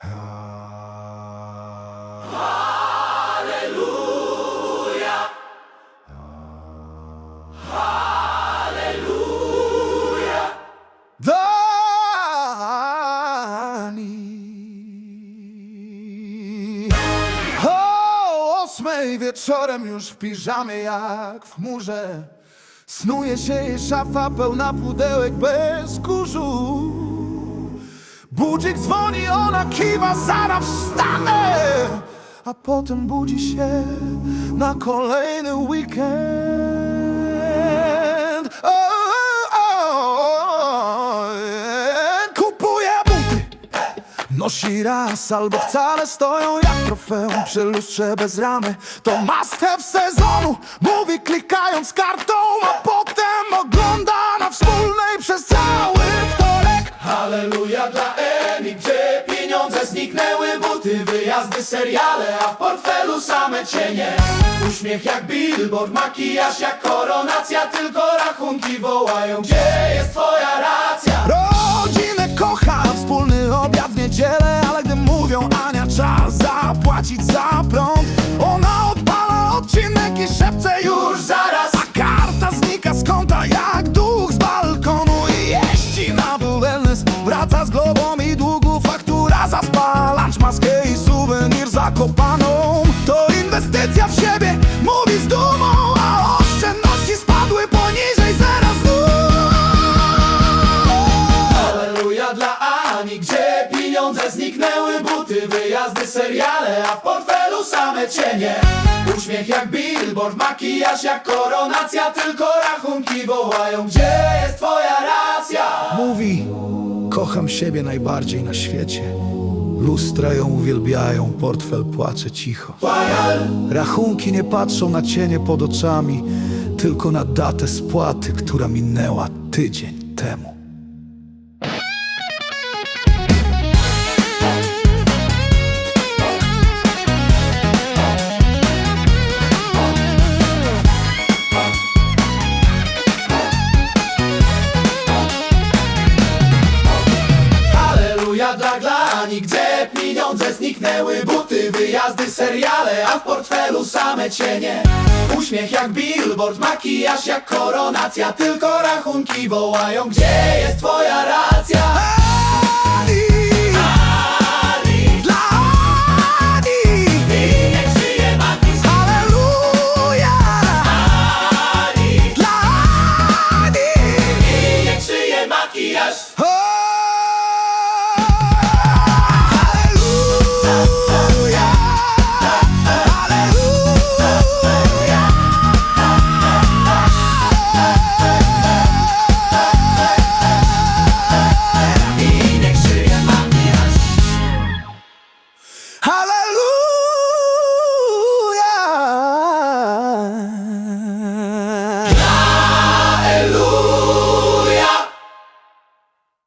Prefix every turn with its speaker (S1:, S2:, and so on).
S1: Dani. O ósmej wieczorem już w piżamie jak w chmurze. Snuje się jej szafa pełna pudełek bez kurzu Budzik dzwoni, ona kiwa, zaraz wstanę. A potem budzi się na kolejny weekend. O, o, o, Kupuje buty. Nosi raz albo wcale stoją jak trofeum przy lustrze bez ramy. To must have sezonu, mówi klikając kartą
S2: Dla Emi, gdzie pieniądze zniknęły Buty, wyjazdy, seriale, a w portfelu same cienie Uśmiech jak billboard, makijaż jak koronacja Tylko rachunki wołają, gdzie jest twoja racja?
S1: Rodzinę kocha, wspólny obiad w niedzielę Ale gdy mówią Ania, czas zapłacić za prąd
S2: Ani, gdzie pieniądze zniknęły Buty, wyjazdy, seriale, a w portfelu same cienie Uśmiech jak billboard, makijaż jak koronacja Tylko rachunki wołają, gdzie jest twoja racja?
S1: Mówi, kocham siebie najbardziej na świecie. Lustra ją uwielbiają, portfel płacze cicho. Rachunki nie patrzą na cienie pod oczami, tylko na datę spłaty, która minęła tydzień temu.
S2: Halleluja dla glani, gdzie pieniądze zniknęły Buty, wyjazdy, seriale, a w portfelu same cienie. Uśmiech jak billboard, makijaż jak koronacja Tylko rachunki wołają, gdzie jest twoja racja?
S1: Ani,
S2: Ani,
S1: dla Ani,
S2: i niech żyje Matis
S1: halleluja,
S2: Ani,
S1: dla Ani.
S2: i niech żyje makijaż I